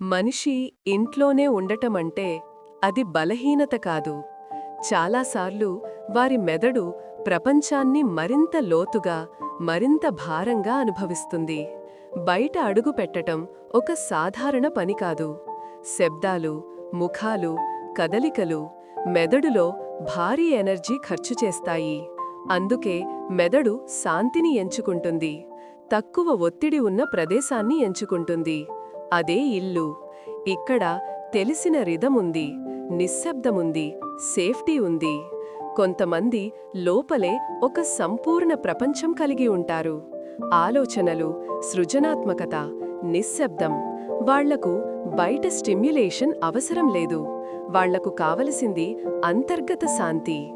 మనిషి ఇంట్లోనే ఉండటమంటే అది బలహీనత కాదు. చాలాసార్లు వారి మెదడు ప్రపంచాన్ని మరింత లోతుగా మరింత భారంగా అనుభవిస్తుంది. బయట అడుగు పెట్టటం ఒక సాధారణ పని కాదు. శబ్దాలు ముఖాలు కదలికలు మెదడులో భారీ ఎనర్జీ ఖర్చు చేస్తాయి. అందుకే మెదడు శాంతిని ఎంచుకుంటుంది. తక్కువ ఒత్తిడి ఉన్న ప్రదేశాన్ని ఎంచుకుంటుంది. అదే ఇల్లు. ఇక్కడ తెలిసిన రిధముంది నిశ్శబ్దముంది సేఫ్టీ ఉంది. కొంతమంది లోపలే ఒక సంపూర్ణ ప్రపంచం కలిగి ఉంటారు. ఆలోచనలు సృజనాత్మకత నిశ్శబ్దం. వాళ్ళకు బయట స్టిమ్యులేషన్ అవసరం లేదు. వాళ్ళకు కావలసింది అంతర్గత శాంతి.